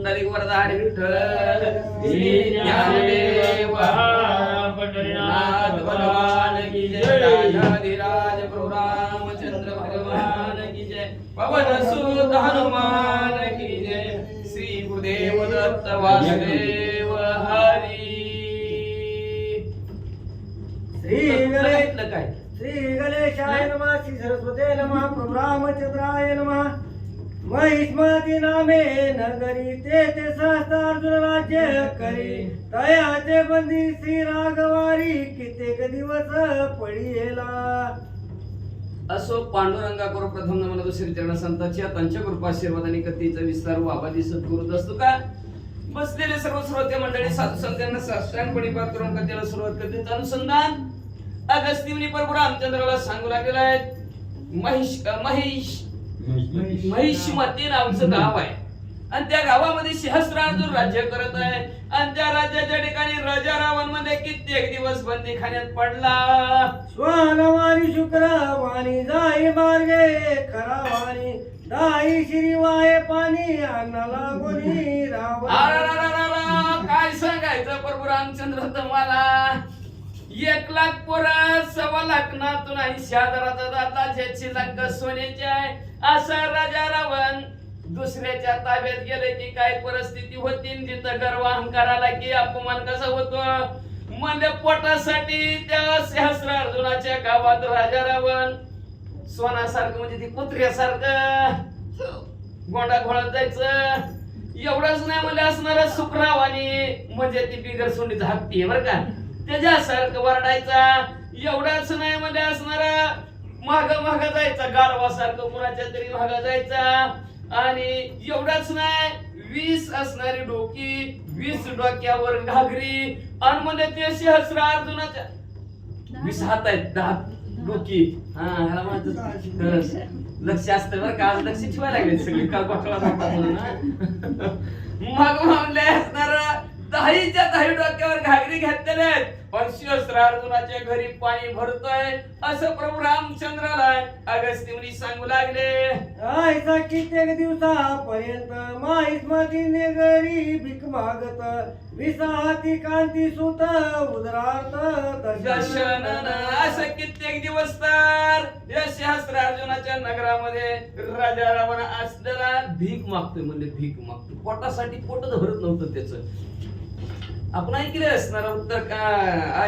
पुंडलिक वरदार विठ्ठल ज्ञानदेव नाथ भगवान की जय राजाधिराज प्रभु रामचंद्र भगवान की जय पवन सुत हनुमान की जय श्री गुरुदेव दत्त वासुदेव हरी श्री गणेश काय श्री गणेशाय नमः श्री सरस्वती नमः प्रभु रामचंद्राय नमः। महिष्मती नामे नगरी ते ते सहस्त्रार्जुन राज्य करी. तयाचे बंदी श्री राघवारी कित्येक दिवस पडिला असो पांडुरंगा करू प्रथम नमन दुसरी चरण संतांच्या त्यांच्या कृपाशीर्वाद आणि कथेचा विस्तार बाबादी सद्गुरुत असतो का? बसलेले सर्व श्रोते मंडळी साधू संतांना साष्टांगपणी पाठ करून कथेला सुरुवात करते. अनुसंधान अगस्तिमुनी प्रभू रामचंद्राला सांगू लागलेला आहे. महिष महिष महिषमती नावचं गाव आहे. आणि त्या गावामध्ये सहस्रार्जुन राज्य करत आहे आणि त्या राज्याच्या ठिकाणी राजा रावणमध्ये कित्येक दिवस बंदी खाण्यात पडला. स्वानवारी शुक्रवाणी जाई मार्गे खरावाणी दाई श्री वाये पाणी अन्नाला कोणी रावण? अरारारारा, काय सांगायचं प्रभू रामचंद्र तुम्हाला? एक लाख पोरा सव्वा लाख नातून आणि हजाराचा दाता ज्याची लाख सोन्याची आहे. असा राजा रावण दुसऱ्याच्या ताब्यात गेले की काय परिस्थिती होती? तिथं गर्व अहंकाराला की अपमान कसा होतो? म्हणजे पोटासाठी त्या सहस्र अर्जुनाच्या गावात राजा रावण सोनासारखं म्हणजे ती कुत्र्यासारखं गोंडा घोळत जायचं. एवढंच नाही म्हणजे असणार सुखराव आणि म्हणजे ती बिगर सोंडीचं आहे बर का? त्याच्यासारखं वरडायचा. एवढंच नाही म्हणजे असणारा माग माग जायचा. गाढवासारखं कुणाच्या तरी माग जायचा. आणि एवढंच नाही वीस असणारी डोकी वीस डोक्यावर घागरी. आणि म्हणजे ते सहस्र अर्जुनाच्या वीस हात आहेत दहा डोकी. हा ह्याला म्हणतात लक्ष असतं बरं का आज लक्ष ठेवायला लागले सगळे. म्हणून हा. मग म्हणले असणार दहाईच्या दहाई डोक्यावर घागरी घेतलेले आहेत. पण सहस्र अर्जुनाच्या घरी पाणी भरतोय. असं प्रभू रामचंद्राला अगस्ती मुनी सांगू लागले. आयचा कित्येक दिवसापर्यंत माहिष्मती नगरी भीक मागत. विसाहाती कांती सुत उदरार्थ दर्शन असं कित्येक दिवस तर या अर्जुनाच्या नगरामध्ये राजा रावण असलेला भीक मागतोय म्हणजे भीक मागतोय. पोटासाठी पोटच भरत नव्हतं त्याच. आपण ऐकले असणार उत्तर का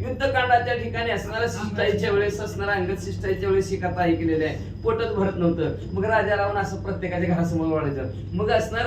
युद्धकांडाच्या ठिकाणी असणारा शिष्टाईच्या वेळेस असणारा अंगत शिष्टाईच्या वेळेस ही कथा ऐकलेली आहे. पोटच भरत नव्हतं. मग राजा रावण असं प्रत्येकाच्या घरासमोर वाढायचं. मग असणार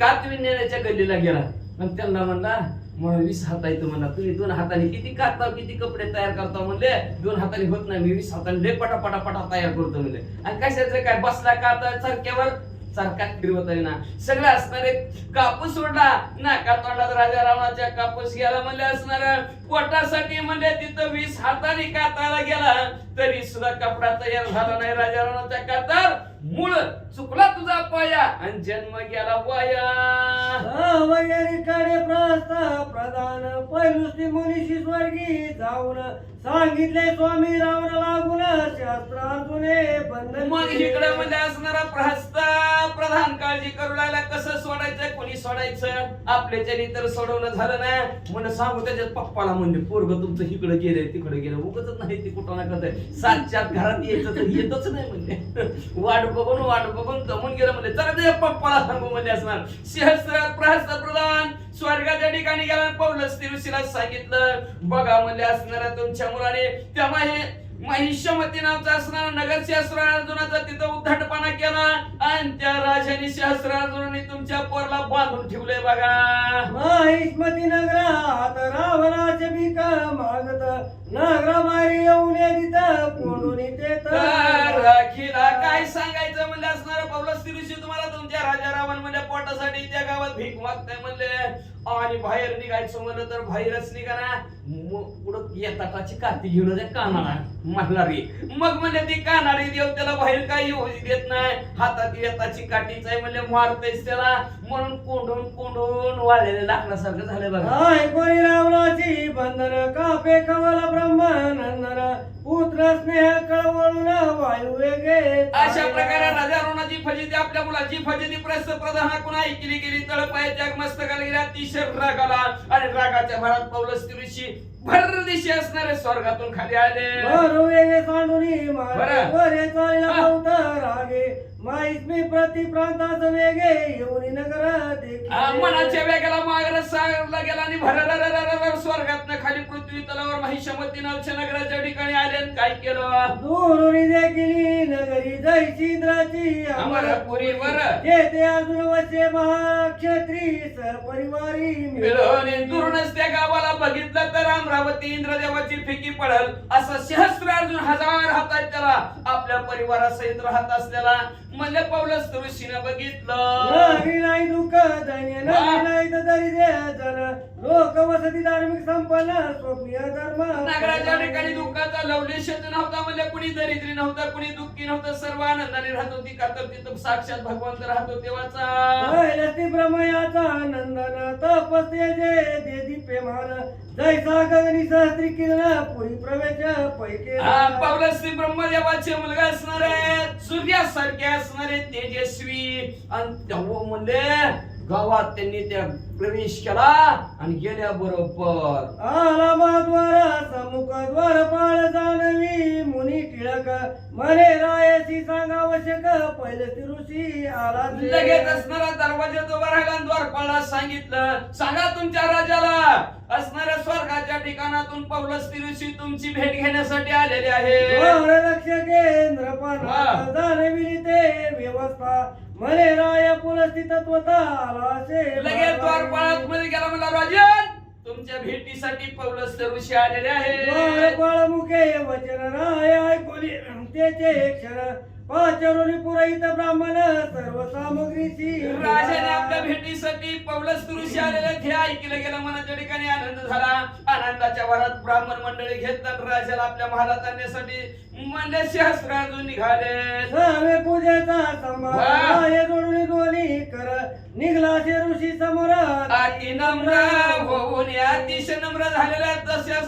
कातविज्ञानाच्या गल्लीला गेला. मग त्यांना म्हणला म्हणून वीस हात आहे म्हणला तुम्ही दोन हाताने किती कातता किती कपडे तयार करता म्हणले? दोन हाताने होत नाही. मी वीस हाताने लय पटापटा पटा तयार करतो म्हणले. आणि कशाचं काय? बसला का तर चरक्यावर सारखा फिरवत आहे ना. सगळे असणारे कापूस सोडला. नाका तोंडात राजा रावणाच्या कापूस गेला म्हणले असणार. पोटासाठी म्हणजे तिथं वीस हाताने काताला गेला. तरी सुद्धा कपडा तयार झाला नाही राजा रावणाच्या कातार. मूळ चुकला तुझा पाया आणि जन्म गेला वाया. वगैरे कडे प्रस्थ प्रधान पैलुसनी मुनीशी स्वर्गी जाऊन सांगितले स्वामी रावण लागून शास्त्रार्जुने बंधन मग. इकडे म्हणजे असणारा प्रहस्ता प्रधान काळजी करू लागला. कसं सोडायचं? कोणी सोडायचं? आपल्याच्यानी तर सोडवणं झालं ना म्हणून सांगू त्याच्यात पप्पाला म्हणजे पोरग तुमचं इकडे गेलंय तिकडे गेलं उगच नाही ते कुठं ना कसं सातच्या घरात यायचं तर येतच नाही म्हणजे वाट बघून वाट बघून जमून गेलं म्हणले चला ते पप्पाला सांगू म्हणले असणार. सहस्रात प्रहस्त प्रधान स्वर्गाच्या ठिकाणी गेला पौलस ऋषीला सांगितलं बघा म्हणले असणाऱ्या तुमच्या मुलाने त्यामुळे महिष्यमती नावचा असणारा नगर शास्त्रार्जुनाचा तिथं उद्धटपणा केला. आणि त्या राजाने शास्त्रार्जुनाने तुमच्या पोरला बांधून ठेवलंय बघा. महिष्मती नगरात रावणाचे भीक मागत नगराबाहेर येऊन तिथं तर? अखिला काय सांगायचं म्हणले असणार? पौलस ऋषी तुम्हाला तुमच्या राजा रावण म्हणजे पोटासाठी त्या गावात भीक मागताय म्हणले. आणि बाहेर निघायचं म्हणलं तर बाहेरच निघाला मग पुढं येताची काती घेऊन त्या कानाला. मारणारी मग म्हणले ती कानारी देव त्याला बाहेर काही येऊ देत नाही. हातात येताची काठीच आहे म्हणजे मारतेच त्याला. म्हणून कोंडून कोंडून वाळलेले लाकडासारखं झालं बघा. हाय बंधन कापे कवल ब्रह्मानंदन? पुत्र स्नेह कळवळून वायू वेगे अशा प्रकारे राजा रोणाची फजिती आपल्या मुलाची फजिती प्रस्थ प्रधानाकडून ऐकली गेली तळपायाच्या मस्तकाला गेल्या अतिशय राग आला आणि रागाच्या भरात पौलस ऋषी भर दिशी असणारे स्वर्गातून खाली आले. मारू वेगे सांडूनी बरं. चालला हा. बहुत रागे माहीत मी प्रति प्रांतात वेगे येऊनी नगर मनाच्या वेगाला मागला सागरला गेला आणि भरर स्वर्गात खाली पृथ्वी तलावर महिषमती नावच्या नगराच्या ठिकाणी आले काय केलं? दुरुनी देखिली नगरी जैसी इंद्राची अमरपुरीवर जेथे अर्जुन वसे महाक्षत्री सहपरिवारी मिळून. दुरूनच त्या गावाला बघितलं तर अमरावती इंद्रदेवाची फिकी पडल. असं सहस्त्र अर्जुन हजार हातात त्याला आपल्या परिवारासहित राहत असलेला. म्हणजे पौलस ऋषीनं बघितलं. नाही दुःख धन्य नाही दरिद्र लोक वसती धार्मिक संपन्न स्वप्नीय धर्म. नगराच्या ठिकाणी दुःखाचा लवलेशच नव्हता म्हणजे कुणी दरिद्री नव्हता कुणी दुःखी नव्हतं सर्व आनंदाने राहत होती का तर तिथं साक्षात भगवंत राहतो तेव्हाचा ब्रह्मयाचा नंदन तपस्ये जे दे दीप्यमान जैसा गगनी सहस्त्री किरण पुरी प्रवेश पैके पौलस्त्री ब्रह्मदेवाचे मुलगा असणारे सूर्यासारखे असणारे तेजस्वी. आणि म्हणले गावात त्यांनी त्या प्रवेश केला आणि गेल्या बरोबर पाळ जानवी मुनी टिळक मने रायसी सांगा आवश्यक पहिले ऋषी आला ते. लगेच असणारा दरवाजात उभा राहिला द्वारपाळला सांगितलं सांगा तुमच्या राजाला असणाऱ्या स्वर्गाच्या ठिकाणातून पौलस्त्री ऋषी तुमची भेट घेण्यासाठी आलेले आहे द्वार रक्षकेंद्र वा. पण जानविली ते व्यवस्था मने राय असे लगेच द्वारपाळात मध्ये गेला मला राजन तुमच्या भेटीसाठी पौलस्त्री ऋषी आलेले द्वार आहे पाळ मुखे वचन राय ऐकोली त्याचे क्षण. पाचरोली पुरहित ब्राह्मण सर्व सामग्रीची राजाने आपल्या भेटीसाठी पौलस ऋषी आलेले हे ऐकलं. गेलं मनाच्या ठिकाणी आनंद झाला. आनंदाच्या भरात ब्राह्मण मंडळी घेतात. राजाला आपल्या महालात आणण्यासाठी म्हणजे सहस्राजून निघाले पूजेचा जोडून दोन्ही कर. निघला ऋषी समोर. अति नम्र होऊन अतिशय नम्र झालेल्या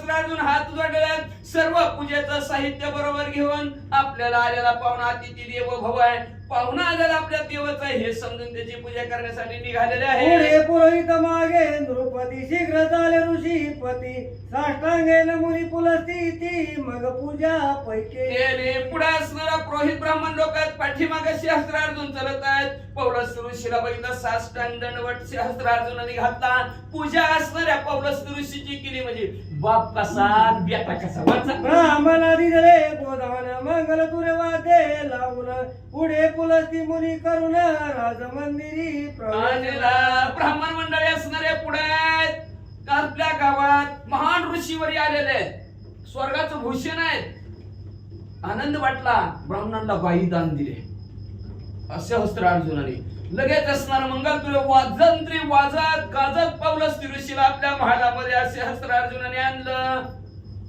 राजून हात जोडल्यात सर्व पूजेचं साहित्य बरोबर घेऊन आपल्याला आलेला पाहुणा अतिथी देव भव आहे. पाहुणा आलेला आपल्या देवाचा आहे हे समजून त्याची पूजा करण्यासाठी निघालेले आहे पुढे पुरोहित मागे नृपती शीघ्र झाले ऋषी पती. साष्टांगे मुनी पुलस्ती ती मग पूजा पैके. पुढे असणारा पुरोहित ब्राह्मण लोक आहेत पाठीमागे सहस्त्रार्जुन चालत आहेत. पौलस ऋषीला बघितलं साष्टांग दंडवट सहस्त्रार्जुनाने घातला पूजा असणाऱ्या पौलस ऋषीची केली म्हणजे बाप कसा बेटा कसा वाचा. ब्राह्मणा दिले गोदान मंगल तुरे वादे लावून पुढे पुलस्ती मुनी करून राज मंदिरी ब्राह्मण मंडळी असणारे पुढे आपल्या गावात महान ऋषीवरी आलेले आहेत. स्वर्गाचं भूषण आहेत. आनंद वाटला ब्राह्मणांना बाई दान दिले. असे हस्त्र अर्जुनाने. लगेच असणार मंगल तुला वाजंत्री वाजत गाजत पावलंच ऋषीला आपल्या महालामध्ये असे हस्त्र अर्जुनाने आणलं.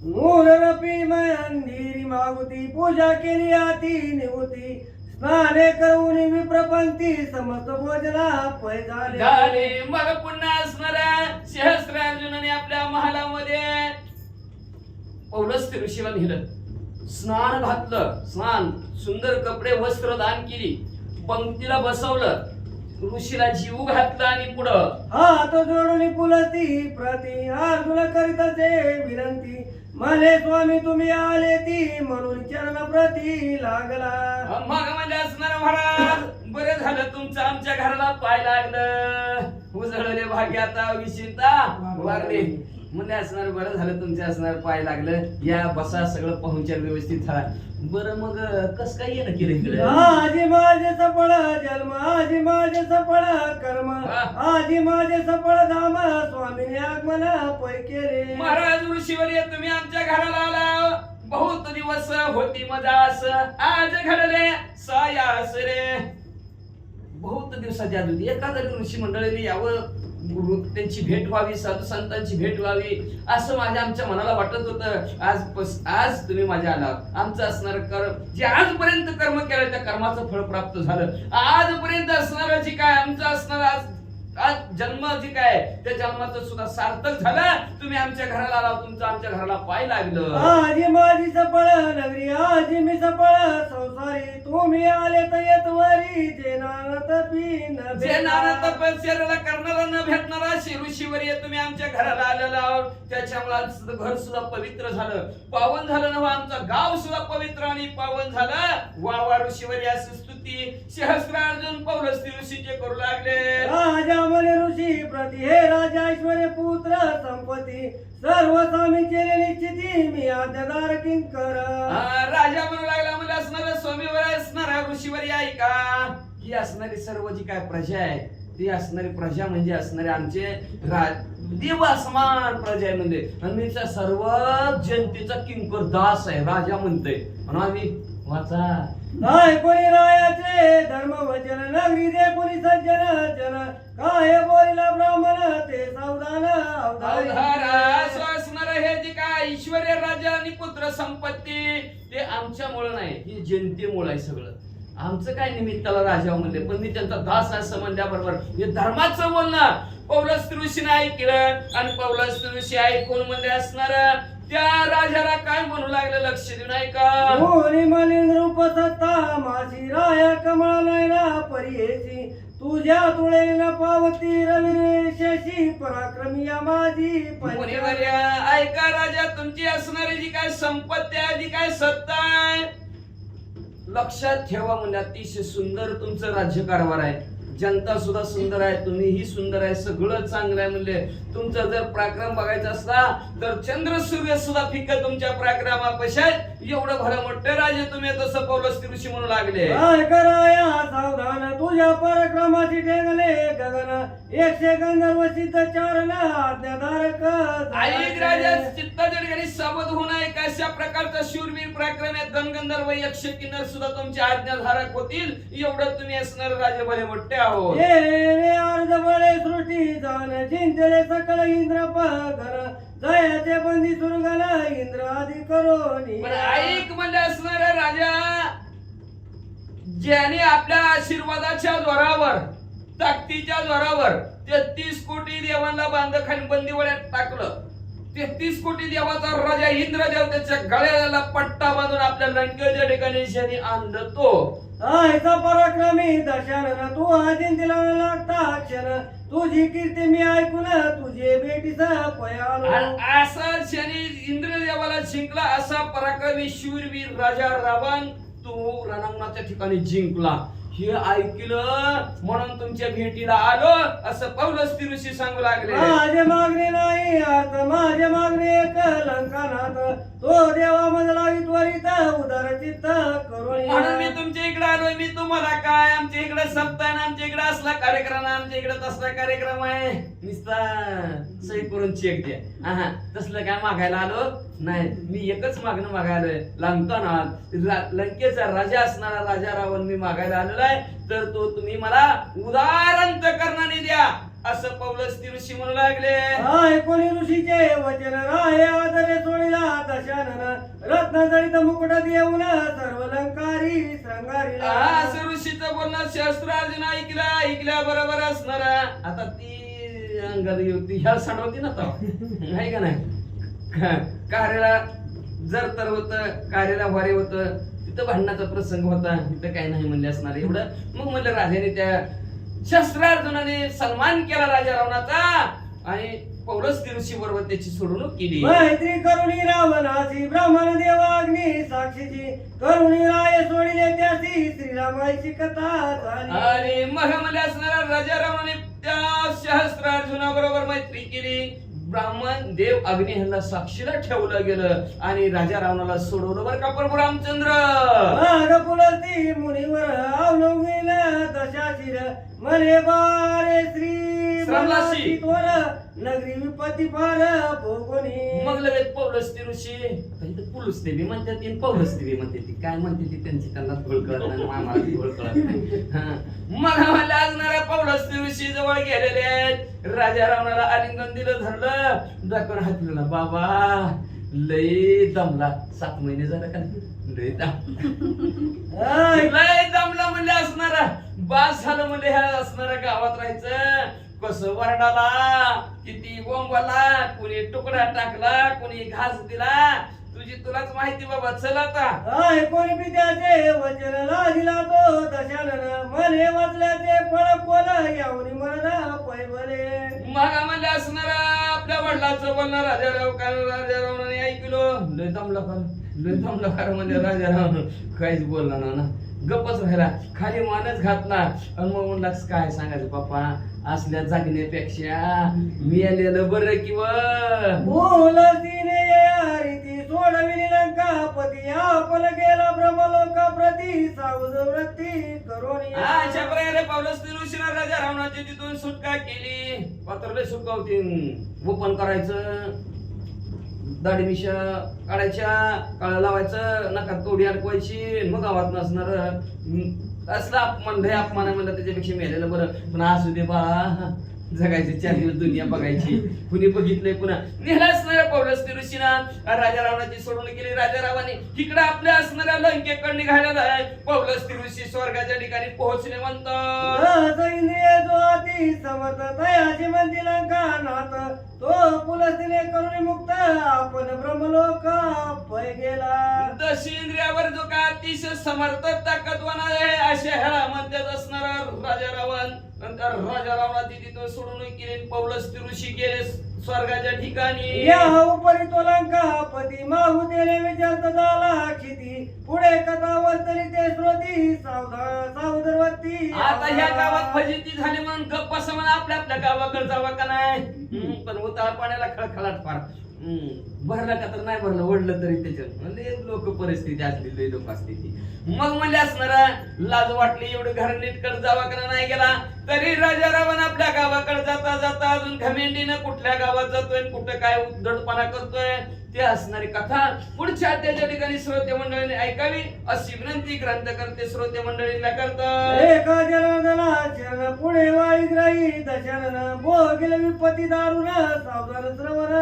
मूलरपी मंदिरी मागुती पूजा केली आती निवृत्ती स्नाने करून विप्रपंथी समस्त भोजना पै झाले. झाले. मग पुन्हा असणाऱ्या सहस्त्र अर्जुनाने आपल्या महालामध्ये पौलस्त्य ऋषीला नेलं. स्नान घातलं. स्नान सुंदर कपडे वस्त्र दान केली. पंक्तीला बसवलं. ऋषीला जीव घातला आणि पुढं. हात जोडून पुलती प्रती अर्जुन करीत असे विनंती. मले स्वामी तुम्ही आले ती म्हणून चरण प्रती लागला मग म्हणजे असणार महाराज बरं झालं तुमचं आमच्या घराला पाय लागलं. उजळले भाग्य आता विचिंता म्हणजे असणार बरं झालं तुमचं असणार पाय लागलं. या बसा सगळं पाहुणचार व्यवस्थित झाला. बरं मग कस काय येणं केलं इकडे? आजी माझे सफळ जन्म आजी माझे सफळ कर्म. आजी माझे सफळ धाम स्वामीने आगमन पै केले. महाराज ऋषीवर ये तुम्ही आमच्या घराला आला. बहुत दिवस होती मजास आज घडले सायास रे. बहुत दिवसाची आधी होती. एखाद्या ऋषी मंडळीने यावं त्यांची भेट व्हावी साधू संतांची भेट व्हावी असं माझ्या आमच्या मनाला वाटत होतं. आज पस- आज तुम्ही माझ्या आला. आमचं असणार कर्म जे आजपर्यंत कर्म केलं त्या कर्माचं फळ प्राप्त झालं. आजपर्यंत असणार जन्म जे काय त्या जन्माचं सुद्धा सार्थक झालं. तुम्ही आमच्या घराला आला तुमचं आमच्या घराला पाय लागलं. आजी माझी सपळ नगरी आजी मी सपळ संसारी. तुम्ही आले तर येत वरी जे नानत पीन जे करणारा न भेटणारा शिरुशीवर ये तुम्ही आमच्या घराला आलेला आहोत. त्याच्यामुळे आमचं घर सुद्धा पवित्र झालं. पावन झालं ना आमचं गाव सुद्धा पवित्र आणि पावन झालं. वा वा ऋषीवर या स्तुती सहस्रार्जुन पौलस्ती ऋषीचे करू लागले. राजा मने ऋषी प्रति हे राजा ऐश्वर्य पुत्र संपत्ती सर्व स्वामी केले निश्चिती मी आद्यदार किंकर. राजा म्हणू लागला म्हणजे असणार स्वामीवर असणार ऋषीवर आहे का ही असणारी सर्व जी काय प्रजा आहे ती असणारी प्रजा म्हणजे असणारे आमचे रा- देव असमान प्रजा आहे म्हणजे. आणि मी सर्व जनतेचा किंकर दास आहे राजा म्हणतोय. म्हणून आम्ही वाचा. काय कोणी रायाचे? धर्म वचन नगरी दे कोणी सज्जन जन काय बोलला ब्राह्मण? ते सावधान अवधारा असणार हे जे काय ऐश्वर्य राजा आणि पुत्र संपत्ती ते आमच्यामुळं नाही ही जनतेमुळं आहे सगळं. आमचं काय निमित्ताला राजा म्हणले पण मी त्यांचा दास आहे असं म्हणल्याबरोबर हे धर्माचं बोलणं पौलस ऋषीने ऐकलं आणि पौलस ऋषी ऐकून म्हणजे असणार त्या राजाला काय म्हणू लागलं लक्ष देऊन ऐका कोणी मलिंद्र उपसत्ता मासी राया कमळा नयना परियेची तुझ्या तुळे न पावती रवी शशी पराक्रमी या माझी पंच ऐका राजा तुमची असणारी जी काय संपत्ती आहे जी काय सत्ता आहे लक्षात ठेवा म्हणजे अतिशय सुंदर तुमचं राज्यकारभार आहे. जनता सुद्धा सुंदर आहे तुम्हीही सुंदर आहे सगळं चांगलं आहे म्हणजे तुमचा जर पराक्रम बघायचा असला तर चंद्र सूर्य सुद्धा फिक तुमच्या पराक्रमापेक्षा एवढं भलं मोठं राजे तुम्ही तसं पौलस ऋषी म्हणू लागले. कराया सावधान तुझ्या पराक्रमाची टेंगले गगन. एकशे गंधर्व सिद्ध चारण आज्ञाधारक ऐक राजा चित्त जडगडी सावध होऊन आहे कशा प्रकारचा शूरवीर पराक्रम आहे? धनगंधर्व यक्ष किन्नर सुद्धा तुमचे आज्ञाधारक होतील. एवढं तुम्ही असणार राजे भले मोठे आहोत. रे अर्ध बळे सृष्टी जाण जिंकले सकळ इंद्र पगर जयाचे बंदी सुरगल इंद्र आदी करोनी. पण ऐक म्हणजे असणार राजा ज्याने आपल्या आशीर्वादाच्या जोरावर ताकदीच्या जोरावर तेहतीस कोटी देवांना बांध खाली बंदी वड्यात टाकलं तेहतीस कोटी देवाचा राजा इंद्रदेव त्याच्या गळ्याला पट्टा बांधून आपल्या लंकेच्या ठिकाणी ज्याने आणलं तो आयचा पराक्रमी दशानन तू अजिंतीला लागता क्षण. तुझी कीर्ती मी ऐकून तुझे बेटीचा पयालो असा ज्याने इंद्रदेवाला जिंकला असा पराक्रमी शूरवीर राजा रावण तू रणांगणाच्या ठिकाणी जिंकला. हे ऐकलं म्हणून तुमच्या भेटीला आलो असं पौलस ऋषी सांगू लागले. माझे मागणे नाही अर्थ माझे मागणे एक तो देवा मधला त्वरित उदार चित्त म्हणून मी तुमच्या इकडे आलोय. मी तुम्हाला काय? आमच्या इकडे सप्ताह ना आमच्या इकडे असला कार्यक्रम आमच्या इकडे तसला कार्यक्रम आहे. निस्ता सही करून चेक द्या. हा तसलं काय मागायला आलो? नाही मी एकच मागणं मागायला आलोय. लंकेचा राजा असणारा राजा रावण मी मागायला आलेला आहे. तर तो तुम्ही मला उदारंत करणारे द्या. असं पौलस ऋषी म्हणू लागले. हाय कोणी ऋषीचे वचन राहे आदरे सोडिला दशानन. रत्न जडित मुकुट देऊन सर्व लंकारी श्रंगारीला असं ऋषीचं बोलणं शास्त्रार्जुन ऐकलं ऐकल्या बरोबर असणार. आता ती अंगात होती ह्या सांडवती ना तो. आहे का नाही? कार्याला जर तर होत कार्याला वारे होत तिथं भांडणाचा प्रसंग होता तिथं काही नाही म्हणले असणार. एवढं मग म्हणलं राजाने त्या शस्त्रार्जुनाने सन्मान केला राजा रावणाचा आणि पौरस ऋषी बरोबर त्याची सोडवणूक केली. मैत्री करुणी रावणाची ब्राह्मण देवाग्नी साक्षीची. करुणी राय सोडिले त्याची श्रीरामाची कथा आणि मध्ये असणाऱ्या राजा रावणाने त्या सहस्त्रार्जुना बरोबर मैत्री केली. ब्राह्मण देव अग्नि ह्यांना साक्षीला ठेवलं गेलं आणि राजा रावणाला सोडवलं बरं का प्रभू रामचंद्र? माग पुलस्ती मुनीवर अवलंबीन दशाशीर मने बारे श्री नगरी विपत्ती फार भोगोनी. मग लगेच पौलस ती ऋषी. आता इथं पुलुस देवी म्हणतात ती पौलस देवी म्हणते ती. काय म्हणते ती त्यांची? त्यांना घोळ कळत नाही ती घोळ कळत नाही. हा. असणाऱ्या पौलस ती ऋषी जवळ गेलेले आहेत. राजा रावणाला आलिंगन दिलं धरलं. दाखवून हात फिरवला बाबा लय दमला. सात महिने झालं का लय दम लय दमला म्हणजे असणारा. बास झालं म्हणजे ह्या असणाऱ्या गावात राहायचं. कस वरडाला? किती बोंबाला कुणी तुकडा टाकला? कुणी घास दिला? तुझी तुलाच माहिती बाबा चल आता. कोणी पित्याचे वचन लादिला तो दशानन. मने वाचल्याचे फळ कोल यावनी मरण पैबले मग म्हणले असणार आपल्या वडिलाचं बोलणार राजाराव कारण राजारावने ऐकलो? लय दमला कर लय दमला कर म्हणजे राजाराव. काहीच बोलला ना ना. गप्पच राहिला. खाली मानच घातला आणि मग म्हणला काय सांगायचं पप्पा असल्या जगण्यापेक्षा मिळालेलं बरं किंवा बोलतीने रीती सोडविली आपल गेला ब्रह्मलोका प्रती. सावध वृत्ती करोनी अशा प्रकारे पावलंच ऋषीना राजा रावणाची तिथून सुटका केली. सुटका होती ओपन करायचं. दाढी मिशा काढायच्या काळा लावायचं नका तोडी अडकवायची. मग गावात नसणार. असला अपमान लय अपमान आहे म्हणलं त्याच्यापेक्षा मेलेलं बरं. पण असू दे बा. जगायचे चार दिवस दुनिया बघायची. कुणी बघितलंय पुन्हा. नेला असणाऱ्या पौलस ऋषीना. राजा रावणाची सोडून केली राजा रावाने तिकडे आपल्या असणाऱ्या लंकेकडे निघालेला आहे. पौलस ऋषी स्वर्गाच्या ठिकाणी पोहोचले म्हणतात. इंद्रिय जो अति समर्थ तयाची नाथ तो करुणी मुक्त आपण ब्रह्मलोक पै गेला. दश इंद्रियावर जो का अतिशय समर्थ ताकदवान आहे अशा ह्याला मध्यात असणारा राजा रावण नंतर राजा रावणा तिथे सोडून केले पौलस ऋषी गेलेस. स्वर्गाच्या ठिकाणी. या उपरी तो लंका पती माहू तेने विचारत झाला क्षिती पुढे कथा वर्तली ते श्रोती सावधान सावधरवती. आता ह्या गावात फजिती झाली म्हणून गप्पा समान आपल्या आपल्या गावाकडे जावा का नाही? हम्म, पण उतार पाण्याला खळखळाट फार. भरला का तर नाही भरलं वडलं तरी त्याच्यात. म्हणजे लोक परिस्थिती असली लय लोक असते ती. मग म्हणजे असणार लाज वाटली एवढं घर नीटकड जावा का नाही गेला तरी राजा रावण आपल्या गावाकडे जाता जाता अजून घमेंडीनं कुठल्या गावात जातोय कुठं काय उद्धटपणा करतोय? ते असणारी कथा पुढच्या अध्याच्या ठिकाणी श्रोते मंडळीने ऐकावी अशी विनंती ग्रंथ करते श्रोते मंडळीला करतात एका जनार्दना शरण पुढे वाळी ग्राही दशरण भोगिल विपत्ती दारुण सावधान श्रवण.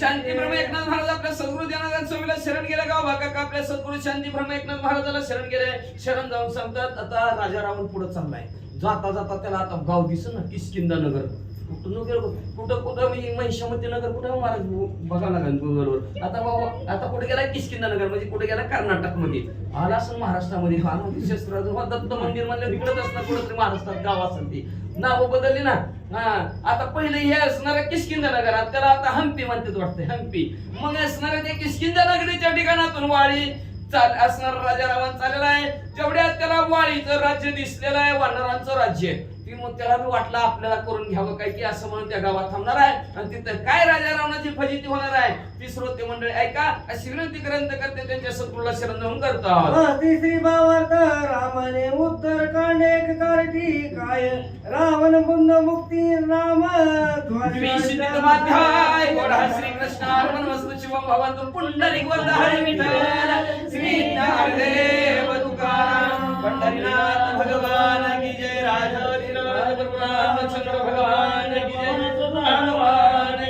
शांती ब्रह्म एकनाथ महाराज आपल्या सद्गुरु जनार्दन स्वामीला शरण गेले गाव भाका का आपल्या सद्गुरु शांती ब्रह्म एकनाथ महाराजाला शरण गेले? शरण जाऊन सांगतात आता राजा रावण पुढे चाललाय. जाता जाता त्याला आता गाव दिस ना किसकिंदा नगर. कुठून गेलो कुठं? कुठं मी म्हणजे महिषामती नगर कुठं? महाराज बघा लागेल गुगलवर आता बाबा आता कुठे गेला? किसकिंदा नगर म्हणजे कुठे गेला? कर्नाटकमध्ये आला असं महाराष्ट्रामध्ये. आला शस्त्र दत्त मंदिर म्हणलं तिकडच असणार कुठं महाराष्ट्रात गाव असेल ती. नाव बदलली ना. हा आता पहिले हे असणार किशकिंदा नगर. त्याला आता हम्पी म्हणतात वाटतं हम्पी मग असणार ते किशकिंदा नगरीच्या ठिकाणातून वाळी चाल असणार राजा रावण चाललेला आहे. तेवढ्यात त्याला वाळीचं राज्य दिसलेलं आहे वानरांचं राज्य आहे. ती मग त्याला बी वाटलं आपल्याला करून घ्यावं काय की असं म्हणून त्या गावात थांबणार आहे. आणि तिथं काय राजा रावणाची फजिती होणार आहे? ती श्रोते मंडळी ऐका अशी विनंती ग्रंथ करते त्यांच्या सत्पुरला शरण करतात तिसरी भावार्थ रामाने उत्तर कांडे कारठी काय? रावण बुंद मुक्ती राम द्विशतीतमाध्याय गोडा श्री कृष्ण अर्पण वस्तु शिवम भवन्तु पुंडलिक वरद हरी विठ्ठल श्री तुकाराम पंढरीनाथ भगवान की जय राजा रामचंद्र भगवान की जय